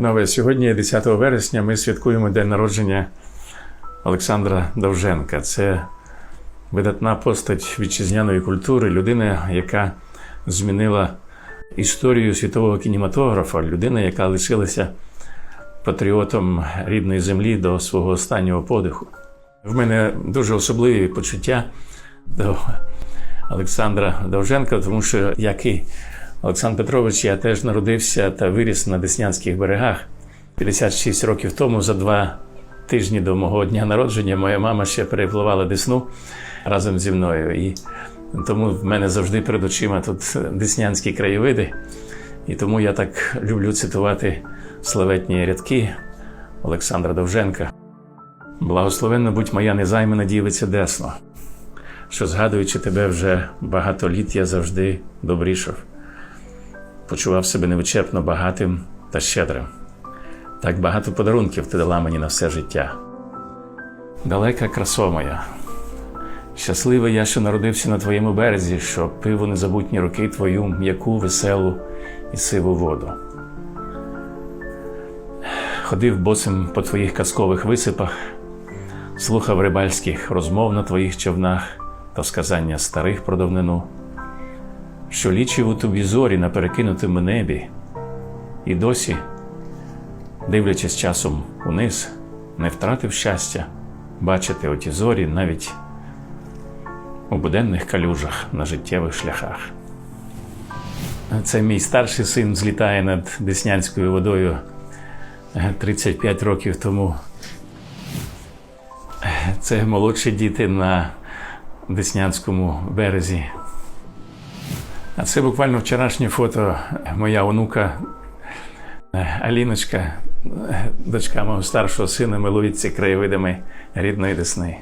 Панове, сьогодні, 10 вересня, ми святкуємо день народження Олександра Довженка. Це видатна постать вітчизняної культури, людина, яка змінила історію світового кінематографа, людина, яка лишилася патріотом рідної землі до свого останнього подиху. В мене дуже особливі почуття до Олександра Довженка, тому що, як і Олександр Петрович, я теж народився та виріс на Деснянських берегах. 56 років тому, за два тижні до мого дня народження, моя мама ще перепливала Десну разом зі мною. І тому в мене завжди перед очима тут деснянські краєвиди. І тому я так люблю цитувати славетні рядки Олександра Довженка. Благословенна будь моя незаймана дівиця Десно, що, згадуючи тебе вже багато літ, я завжди добрішав, почував себе невичерпно багатим та щедрим. Так багато подарунків ти дала мені на все життя. Далека красо моя. Щасливий я, що народився на твоєму березі, що пив у незабутні роки твою м'яку, веселу і сиву воду. Ходив босим по твоїх казкових висипах, слухав рибальських розмов на твоїх човнах та сказання старих про давнину, що лічив у тобі зорі на перекинутому небі, і досі, дивлячись часом униз, не втратив щастя бачити оті зорі навіть у буденних калюжах на життєвих шляхах. Це мій старший син злітає над Деснянською водою 35 років тому. Це молодші діти на Деснянському березі. А це буквально вчорашнє фото моя онука Аліночка, дочка мого старшого сина, милується краєвидами рідної Десни.